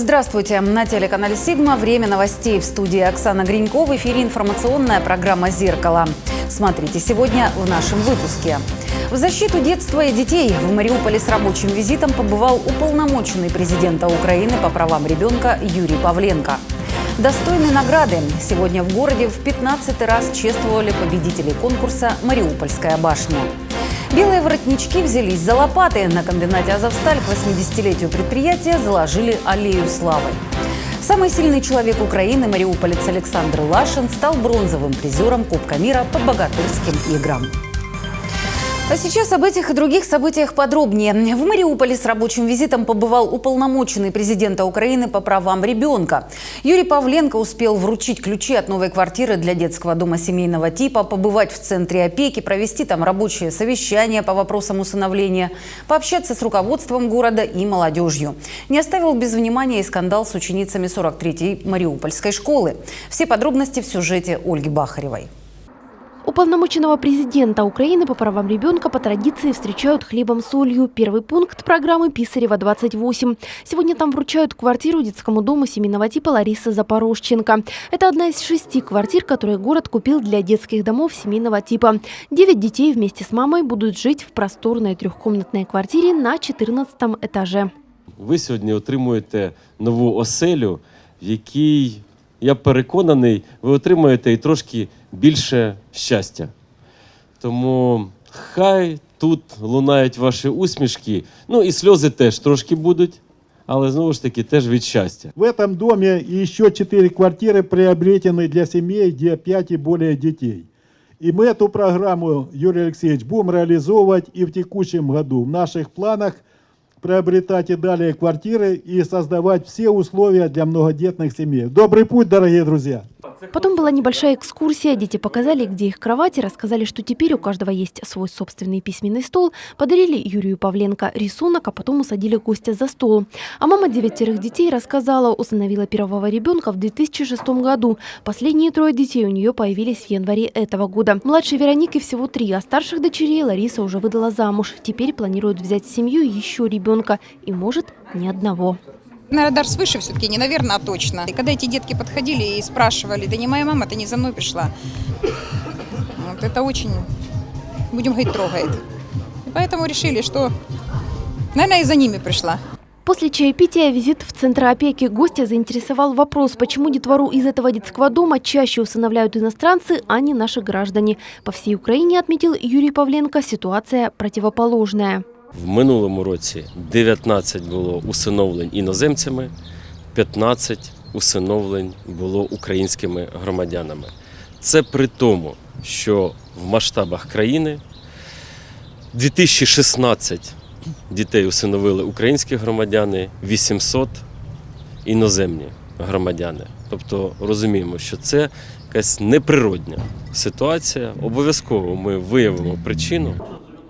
Здравствуйте. На телеканале «Сигма» время новостей. В студии Оксана Гринько. В эфире информационная программа «Зеркало». Смотрите сегодня в нашем выпуске. В защиту детства и детей в Мариуполе с рабочим визитом побывал уполномоченный президента Украины по правам ребенка Юрий Павленко. Достойные награды. Сегодня в городе в 15 раз чествовали победителей конкурса «Мариупольская башня». Белые воротнички взялись за лопаты. На комбинате «Азовсталь» к 80-летию предприятия заложили аллею славы. Самый сильный человек Украины, мариуполец Александр Лашин, стал бронзовым призером Кубка мира по богатырским играм. А сейчас об этих и других событиях подробнее. В Мариуполе с рабочим визитом побывал уполномоченный президента Украины по правам ребенка. Юрий Павленко успел вручить ключи от новой квартиры для детского дома семейного типа, побывать в центре опеки, провести там рабочее совещание по вопросам усыновления, пообщаться с руководством города и молодежью. Не оставил без внимания и скандал с ученицами 43-й Мариупольской школы. Все подробности в сюжете Ольги Бахаревой. Уполномоченного президента Украины по правам ребенка по традиции встречают хлебом-солью. Первый пункт программы Писарева-28. Сегодня там вручают квартиру детскому дому семейного типа Ларисы Запорожченко. Это одна из шести квартир, которые город купил для детских домов семейного типа. Девять детей вместе с мамой будут жить в просторной трехкомнатной квартире на 14 этаже. Ви сьогодні отримуєте нову оселю, в якій, я переконаний, ви отримаєте і трошки більше щастя. Тому хай тут лунають ваші усмішки, ну і сльози теж трошки будуть, але знову ж таки теж від щастя. В этом доме еще четыре квартиры приобретены для семей, где 5 и более детей. И мы эту программу, Юрий Алексеевич, будем реализовывать и в текущем году. В наших планах приобретать и далее квартиры и создавать все условия для многодетных семей. Добрый путь, дорогие друзья! Потом была небольшая экскурсия. Дети показали, где их кровати, рассказали, что теперь у каждого есть свой собственный письменный стол, подарили Юрию Павленко рисунок, а потом усадили гостя за стол. А мама девятерых детей рассказала, усыновила первого ребенка в 2006 году. Последние трое детей у нее появились в январе этого года. Младшей Веронике всего три, а старших дочерей Лариса уже выдала замуж. Теперь планирует взять в семью еще ребенка и, может, ни одного. Наверное, дар свыше все-таки, не наверное, а точно. И когда эти детки подходили и спрашивали, да не моя мама, ты не за мной пришла. Вот это очень, будем говорить, трогает. И поэтому решили, что, наверное, и за ними пришла. После чаепития визит в центр опеки гостя заинтересовал вопрос, почему детвору из этого детского дома чаще усыновляют иностранцы, а не наши граждане. По всей Украине, отметил Юрий Павленко, ситуация противоположная. В минулому році 19 було усиновлень іноземцями, 15 усиновлень було українськими громадянами. Це при тому, що в масштабах країни 2016 дітей усиновили українські громадяни, 800 іноземні громадяни. Тобто розуміємо, що це якась неприродня ситуація. Обов'язково ми виявимо причину.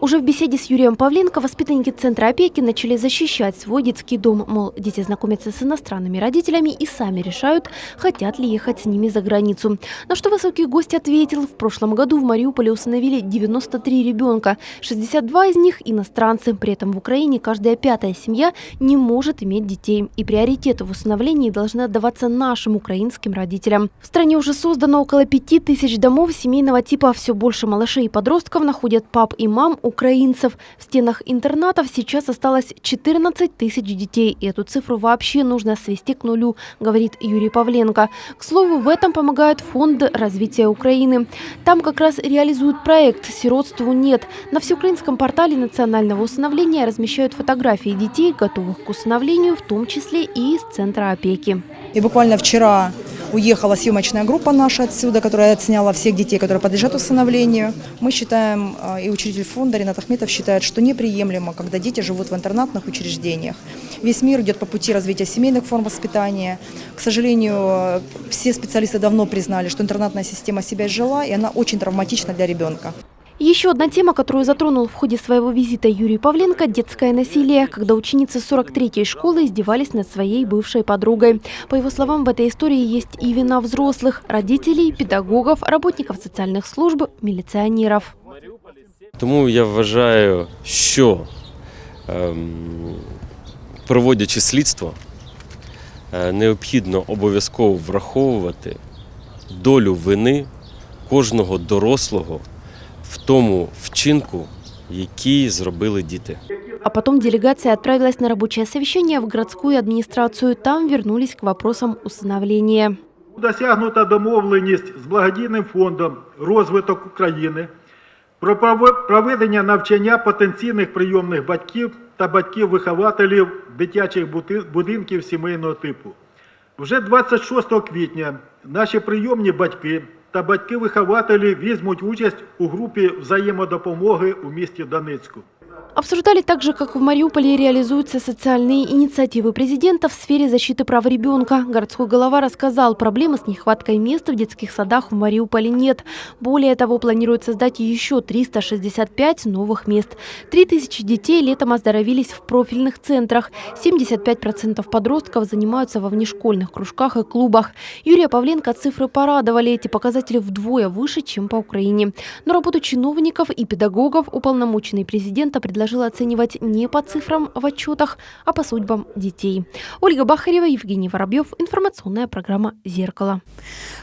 Уже в беседе с Юрием Павленко воспитанники Центра опеки начали защищать свой детский дом. Мол, дети знакомятся с иностранными родителями и сами решают, хотят ли ехать с ними за границу. На что высокий гость ответил, в прошлом году в Мариуполе усыновили 93 ребенка. 62 из них иностранцы. При этом в Украине каждая пятая семья не может иметь детей. И приоритеты в усыновлении должны отдаваться нашим украинским родителям. В стране уже создано около 5 тысяч домов семейного типа. Все больше малышей и подростков находят пап и мам украинцев. В стенах интернатов сейчас осталось 14 тысяч детей. И эту цифру вообще нужно свести к нулю, говорит Юрий Павленко. К слову, в этом помогает Фонд развития Украины. Там как раз реализуют проект «Сиротству нет». На всеукраинском портале национального усыновления размещают фотографии детей, готовых к усыновлению, в том числе и из Центра опеки. И буквально вчера уехала съемочная группа наша отсюда, которая отсняла всех детей, которые подлежат усыновлению. Мы считаем, э, и учредитель фонда Ренат Ахметов считает, что неприемлемо, когда дети живут в интернатных учреждениях. Весь мир идет по пути развития семейных форм воспитания. К сожалению, все специалисты давно признали, что интернатная система себя изжила, и она очень травматична для ребенка. Еще одна тема, которую затронул в ходе своего визита Юрий Павленко – детское насилие, когда ученицы 43-й школы издевались над своей бывшей подругой. По его словам, в этой истории есть и вина взрослых – родителей, педагогов, работников социальных служб, милиционеров. Тому я вважаю, що проводячи слідство, необхідно обов'язково враховувати долю вини кожного дорослого в тому вчинку, який зробили діти. А потом делегация отправилась на рабочее совещание в городскую администрацию. Там вернулись к вопросам усыновления. Досягнута домовленість з благодійним фондом розвиток України про проведення навчання потенційних прийомних батьків та батьків-вихователів дитячих бути- будинків сімейного типу. Вже 26 квітня наші прийомні батьки та батьки-вихователі візьмуть участь у групі взаємодопомоги у місті Донецьку. Обсуждали также, как в Мариуполе реализуются социальные инициативы президента в сфере защиты прав ребенка. Городской голова рассказал, проблемы с нехваткой мест в детских садах в Мариуполе нет. Более того, планирует создать еще 365 новых мест. 3000 детей летом оздоровились в профильных центрах. 75% подростков занимаются во внешкольных кружках и клубах. Юрия Павленко цифры порадовали. Эти показатели вдвое выше, чем по Украине. Но работу чиновников и педагогов уполномоченный президента предложил оценивать не по цифрам в отчетах, а по судьбам детей. Ольга Бахарева, Евгений Воробьев. Информационная программа «Зеркало».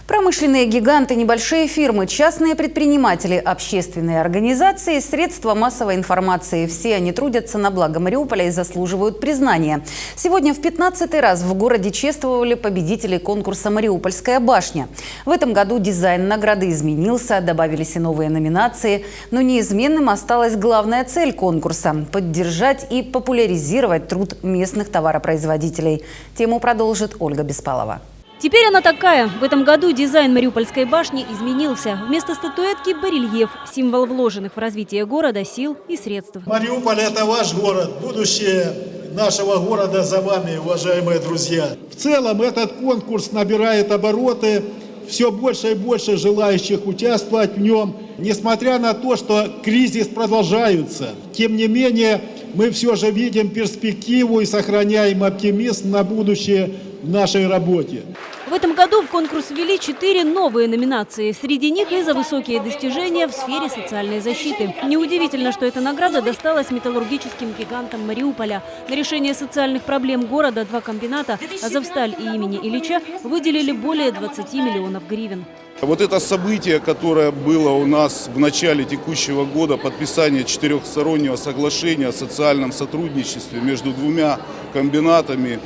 Промышленные гиганты, небольшие фирмы, частные предприниматели, общественные организации, средства массовой информации. Все они трудятся на благо Мариуполя и заслуживают признания. Сегодня в 15 раз в городе чествовали победителей конкурса «Мариупольская башня». В этом году дизайн награды изменился, добавились и новые номинации. Но неизменным осталась главная цель конкурса – поддержать и популяризировать труд местных товаропроизводителей. Тему продолжит Ольга Беспалова. Теперь она такая. В этом году дизайн Мариупольской башни изменился. Вместо статуэтки – барельеф, символ вложенных в развитие города сил и средств. Мариуполь – это ваш город, будущее нашего города за вами, уважаемые друзья. В целом этот конкурс набирает обороты, все больше и больше желающих участвовать в нем. Несмотря на то, что кризис продолжается, тем не менее мы все же видим перспективу и сохраняем оптимизм на будущее в нашей работе. В этом году в конкурс ввели четыре новые номинации. Среди них и за высокие достижения в сфере социальной защиты. Неудивительно, что эта награда досталась металлургическим гигантам Мариуполя. На решение социальных проблем города два комбината «Азовсталь» и имени Ильича выделили более 20 миллионов гривен. Вот это событие, которое было у нас в начале текущего года, подписание четырехстороннего соглашения о социальном сотрудничестве между двумя комбинатами,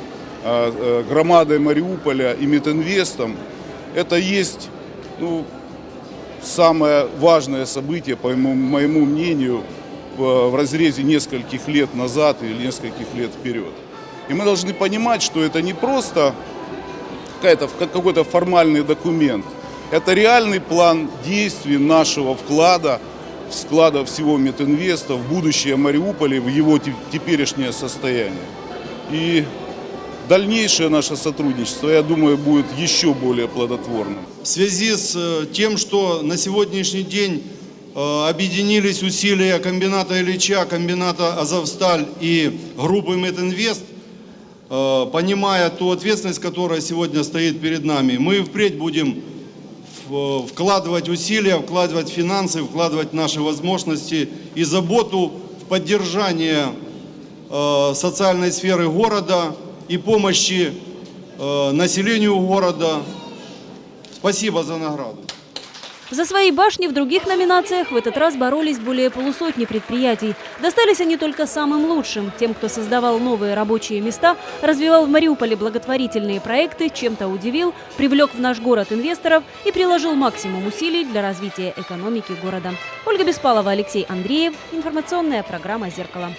громадой Мариуполя и Метинвестом, это есть ну, самое важное событие, по моему, моему мнению, в разрезе нескольких лет назад или нескольких лет вперед. И мы должны понимать, что это не просто какой-то формальный документ. Это реальный план действий нашего вклада, вклада всего Метинвеста в будущее Мариуполя, в его те- теперешнее состояние. И дальнейшее наше сотрудничество, я думаю, будет еще более плодотворным. в связи с э, тем, что на сегодняшний день э, объединились усилия комбината Ильича, комбината Азовсталь и группы Метинвест, э, понимая ту ответственность, которая сегодня стоит перед нами, мы впредь будем вкладывать усилия, вкладывать финансы, вкладывать наши возможности и заботу в поддержание социальной сферы города и помощи э, населению города. Спасибо за награду. За свои башни в других номинациях в этот раз боролись более полусотни предприятий. Достались они только самым лучшим, тем, кто создавал новые рабочие места, развивал в Мариуполе благотворительные проекты, чем-то удивил, привлек в наш город инвесторов и приложил максимум усилий для развития экономики города. Ольга Беспалова, Алексей Андреев. Информационная программа «Зеркало».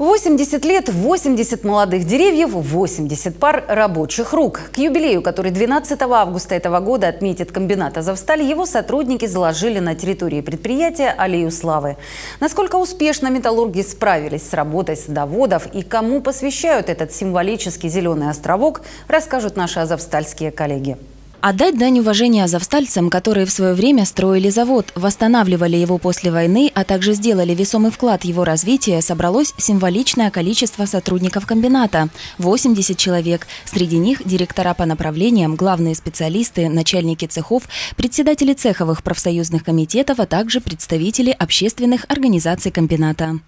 80 лет, 80 молодых деревьев, 80 пар рабочих рук. К юбилею, который 12 августа этого года отметит комбинат «Азовсталь», его сотрудники заложили на территории предприятия аллею славы. Насколько успешно металлурги справились с работой садоводов и кому посвящают этот символический зеленый островок, расскажут наши азовстальские коллеги. Отдать дань уважения азовстальцам, которые в свое время строили завод, восстанавливали его после войны, а также сделали весомый вклад в его развитие, собралось символичное количество сотрудников комбината – 80 человек. Среди них директора по направлениям, главные специалисты, начальники цехов, председатели цеховых профсоюзных комитетов, а также представители общественных организаций комбината.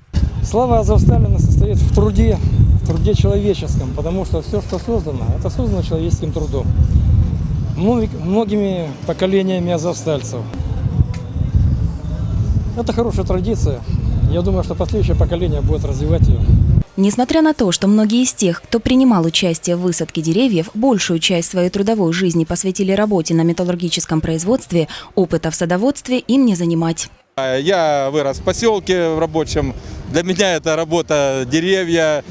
Слава Азовсталина состоит в труде, в труде человеческом, потому что все, что создано, это создано человеческим трудом. Многи- Многими поколениями азовстальцев. Это хорошая традиция. Я думаю, что последующее поколение будет развивать ее. Несмотря на то, что многие из тех, кто принимал участие в высадке деревьев, большую часть своей трудовой жизни посвятили работе на металлургическом производстве, опыта в садоводстве им не занимать. А, Я вырос в поселке в рабочем. Для меня это работа деревья,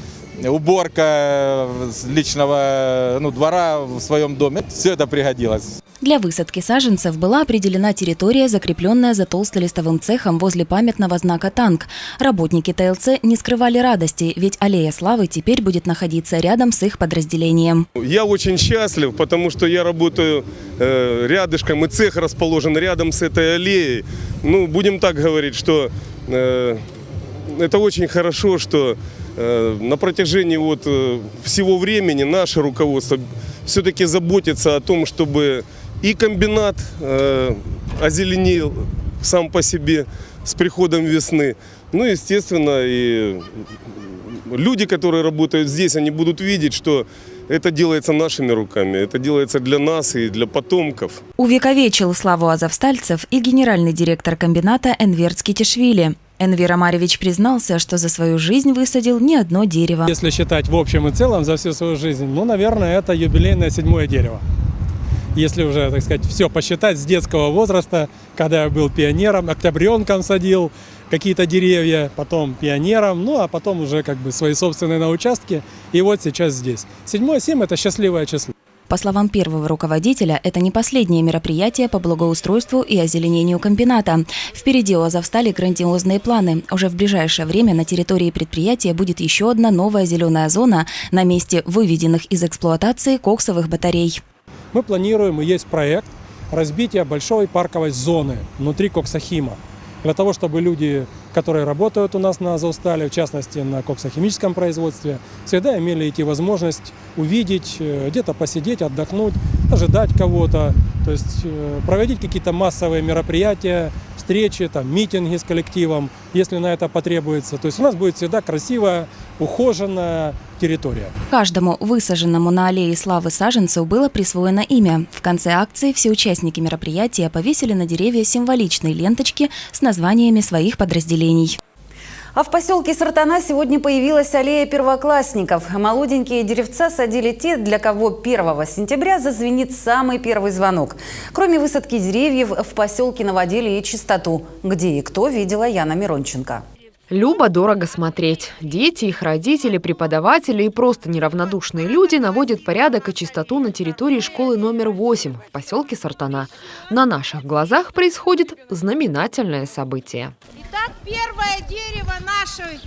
уборка с личного ну, двора в своем доме. Все это пригодилось. Для высадки саженцев была определена территория, закрепленная за толстолистовым цехом возле памятного знака «Танк». Работники ТЛЦ не скрывали радости, ведь аллея славы теперь будет находиться рядом с их подразделением. Я очень счастлив, потому что я работаю э, рядышком, и цех расположен рядом с этой аллеей. Ну, будем так говорить, что э, это очень хорошо, что э, на протяжении вот, э, всего времени наше руководство все-таки заботится о том, чтобы и комбинат э, озеленил сам по себе с приходом весны. Ну, естественно, и люди, которые работают здесь, они будут видеть, что это делается нашими руками, это делается для нас и для потомков. Увековечил славу азовстальцев и генеральный директор комбината Энвер Скитишвили. Энвер Амаревич признался, что за свою жизнь высадил не одно дерево. Если считать в общем и целом за всю свою жизнь, ну, наверное, это юбилейное седьмое дерево. Если уже, так сказать, все посчитать с детского возраста, когда я был пионером, октябренком садил какие-то деревья, потом пионером, ну а потом уже как бы свои собственные на участке, и вот сейчас здесь. Седьмое семь – это счастливое число. По словам первого руководителя, это не последнее мероприятие по благоустройству и озеленению комбината. Впереди у Азовстали грандиозные планы. Уже в ближайшее время на территории предприятия будет еще одна новая зеленая зона на месте выведенных из эксплуатации коксовых батарей. Мы планируем, и есть проект разбития большой парковой зоны внутри Коксахима. Для того, чтобы люди, которые работают у нас на Азовстале, в частности на коксохимическом производстве, всегда имели эти возможность увидеть, э, где-то посидеть, отдохнуть, ожидать кого-то, то есть э, проводить какие-то массовые мероприятия, встречи, там, митинги с коллективом, если на это потребуется. То есть у нас будет всегда красивая, ухоженная территория. Каждому высаженному на аллее славы саженцу было присвоено имя. В конце акции все участники мероприятия повесили на деревья символичные ленточки с названиями своих подразделений. А в поселке Сартана сегодня появилась аллея первоклассников. Молоденькие деревца садили те, для кого 1 сентября зазвенит самый первый звонок. Кроме высадки деревьев, в поселке наводили и чистоту. Где и кто, видела Яна Миронченко. Любо дорого смотреть. Дети, их родители, преподаватели и просто неравнодушные люди наводят порядок и чистоту на территории школы номер 8 в поселке Сартана. На наших глазах происходит знаменательное событие. Итак, первое дерево нашей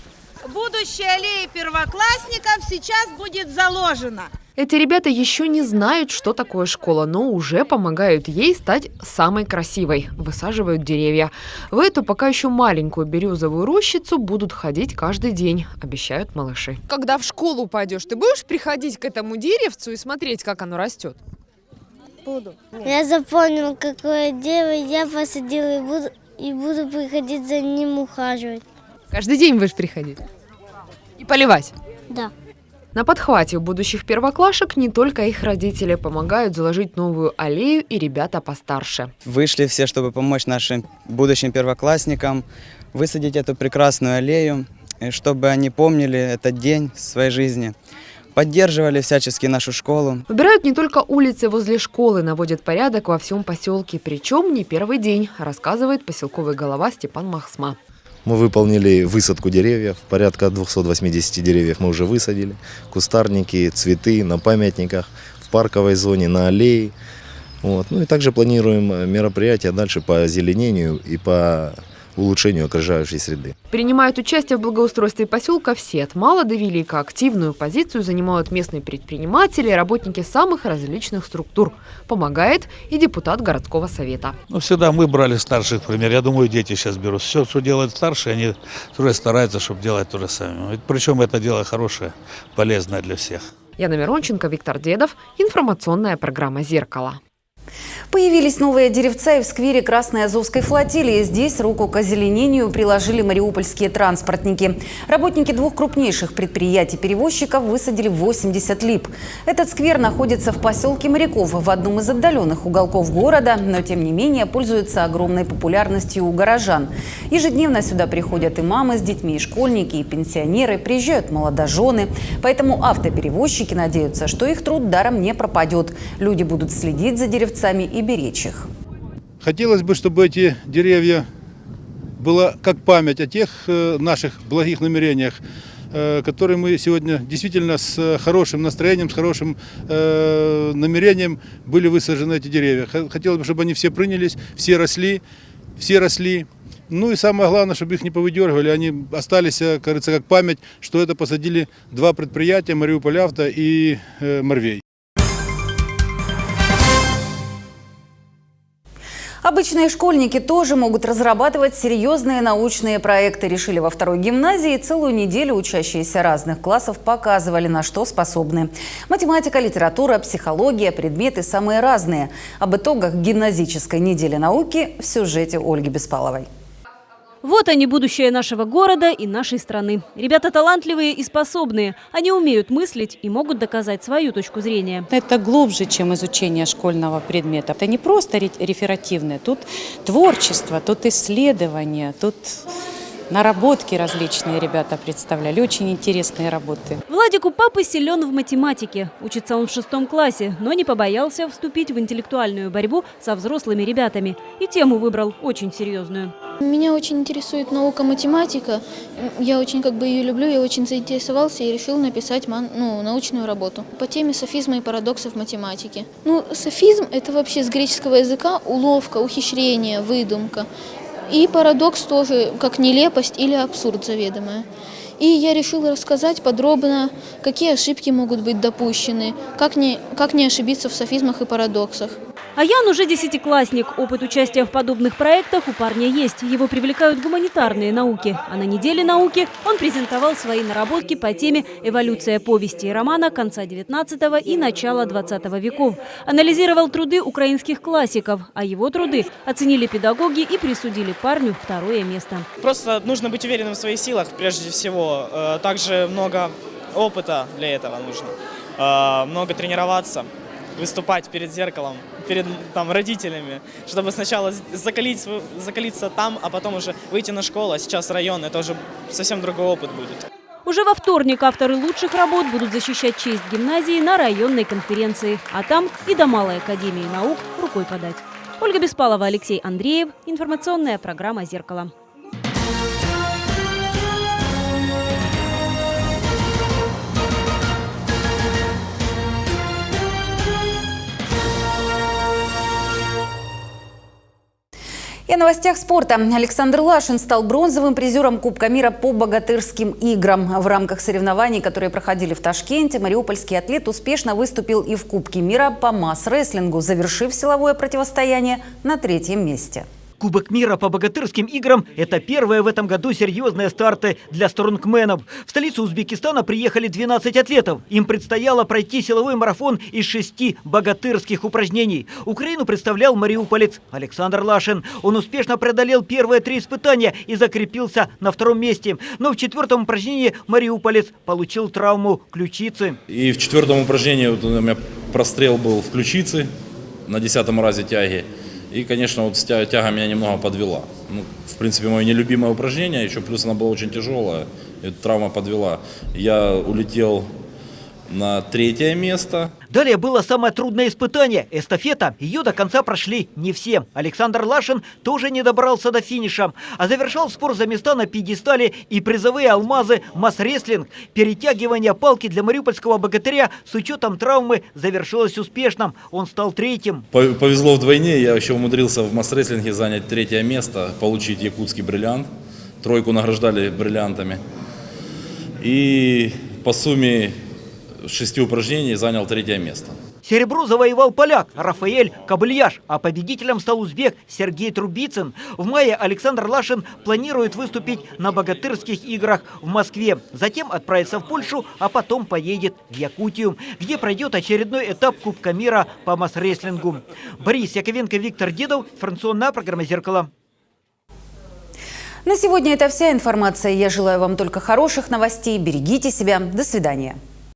будущей аллеи первоклассников сейчас будет заложено. Эти ребята еще не знают, что такое школа, но уже помогают ей стать самой красивой. Высаживают деревья. В эту пока еще маленькую березовую рощицу будут ходить каждый день, обещают малыши. Когда в школу пойдешь, ты будешь приходить к этому деревцу и смотреть, как оно растет? Буду. Я запомнил, какое дерево я посадила и буду, и буду приходить за ним ухаживать. Каждый день будешь приходить? И поливать? Да. На подхвате у будущих первоклашек не только их родители помогают заложить новую аллею и ребята постарше. Вышли все, чтобы помочь нашим будущим первоклассникам высадить эту прекрасную аллею, и чтобы они помнили этот день в своей жизни. Поддерживали всячески нашу школу. Убирают не только улицы возле школы, наводят порядок во всем поселке. Причем не первый день, рассказывает поселковый голова Степан Махсма. Мы выполнили высадку деревьев, порядка 280 деревьев мы уже высадили, кустарники, цветы на памятниках, в парковой зоне, на аллее. Вот. Ну и также планируем мероприятия дальше по озеленению и по улучшению окружающей среды. Принимают участие в благоустройстве поселка все, от мала до велика. Активную позицию занимают местные предприниматели, работники самых различных структур. Помогает и депутат городского совета. Ну, всегда мы брали старших пример. Я думаю, дети сейчас берут. Все, что делают старшие, они тоже стараются, чтобы делать то же самое. Причем это дело хорошее, полезное для всех. Яна Миронченко, Виктор Дедов. Информационная программа «Зеркало». Появились новые деревца и в сквере Красной Азовской флотилии. Здесь руку к озеленению приложили мариупольские транспортники. Работники двух крупнейших предприятий-перевозчиков высадили 80 лип. Этот сквер находится в поселке Моряков, в одном из отдаленных уголков города, но тем не менее пользуется огромной популярностью у горожан. Ежедневно сюда приходят и мамы с детьми, и школьники, и пенсионеры, приезжают молодожены. Поэтому автоперевозчики надеются, что их труд даром не пропадет. Люди будут следить за деревцами и беречь их. Хотелось бы, чтобы эти деревья было как память о тех э, наших благих намерениях, э, которые мы сегодня действительно с хорошим настроением, с хорошим э, намерением были высажены эти деревья. Хотелось бы, чтобы они все принялись, все росли, все росли. Ну и самое главное, чтобы их не повыдергивали, они остались, э, как память, что это посадили два предприятия, Мариуполь Авто и э, Морвей. Обычные школьники тоже могут разрабатывать серьезные научные проекты. Решили во второй гимназии. Целую неделю учащиеся разных классов показывали, на что способны. Математика, литература, психология, предметы самые разные. Об итогах гимназической недели науки в сюжете Ольги Беспаловой. Вот они, будущее нашего города и нашей страны. Ребята талантливые и способные. Они умеют мыслить и могут доказать свою точку зрения. Это глубже, чем изучение школьного предмета. Это не просто ре- реферативное, тут творчество, тут исследование, тут наработки различные ребята представляли. Очень интересные работы. Владик у папы силен в математике. Учится он в шестом классе, но не побоялся вступить в интеллектуальную борьбу со взрослыми ребятами. И тему выбрал очень серьезную. Меня очень интересует наука математика. Я очень как бы ее люблю, я очень заинтересовался и решил написать ман- ну, научную работу по теме софизма и парадоксов математики. Ну, софизм – это вообще с греческого языка уловка, ухищрение, выдумка. И парадокс тоже как нелепость или абсурд заведомое. И я решила рассказать подробно, какие ошибки могут быть допущены, как не, как не ошибиться в софизмах и парадоксах. А Ян уже десятиклассник. Опыт участия в подобных проектах у парня есть. Его привлекают гуманитарные науки. А на неделе науки он презентовал свои наработки по теме «Эволюция повести и романа конца XIX и начала XX веков». Анализировал труды украинских классиков, а его труды оценили педагоги и присудили парню второе место. Просто нужно быть уверенным в своих силах, прежде всего. Э, Также много опыта для этого нужно. Э, Много тренироваться, выступать перед зеркалом, перед там, родителями, чтобы сначала закалить, закалиться там, а потом уже выйти на школу, а сейчас район, это уже совсем другой опыт будет. Уже во вторник авторы лучших работ будут защищать честь гимназии на районной конференции. А там и до Малой академии наук рукой подать. Ольга Беспалова, Алексей Андреев. Информационная программа «Зеркало». И о новостях спорта. Александр Лашин стал бронзовым призером Кубка мира по богатырским играм. В рамках соревнований, которые проходили в Ташкенте, мариупольский атлет успешно выступил и в Кубке мира по масс-рестлингу, завершив силовое противостояние на третьем месте. Кубок мира по богатырским играм – это первые в этом году серьезные старты для стронгменов. В столицу Узбекистана приехали 12 атлетов. Им предстояло пройти силовой марафон из шести богатырских упражнений. Украину представлял мариуполец Александр Лашин. Он успешно преодолел первые три испытания и закрепился на втором месте. Но в четвертом упражнении мариуполец получил травму ключицы. И в четвертом упражнении вот у меня прострел был в ключице на десятом разе тяги. И, конечно, вот тяга меня немного подвела. Ну, в принципе, мое нелюбимое упражнение, еще плюс она была очень тяжелая, и травма подвела. Я улетел на третье место. Далее было самое трудное испытание – эстафета. Ее до конца прошли не все. Александр Лашин тоже не добрался до финиша. А завершал спор за места на пьедестале и призовые алмазы масс-рестлинг. Перетягивание палки для мариупольского богатыря с учетом травмы завершилось успешно. Он стал третьим. Пов- Повезло вдвойне, я еще умудрился в масс-рестлинге занять третье место, получить якутский бриллиант. Тройку награждали бриллиантами. И по сумме шести упражнений занял третье место. Серебро завоевал поляк Рафаэль Кабельяш, а победителем стал узбек Сергей Трубицын. В мае Александр Лашин планирует выступить на богатырских играх в Москве. Затем отправится в Польшу, а потом поедет в Якутию, где пройдет очередной этап Кубка мира по масс-рестлингу. Борис Яковенко, Виктор Дедов, информационная программа «Зеркало». На сегодня это вся информация. Я желаю вам только хороших новостей. Берегите себя. До свидания.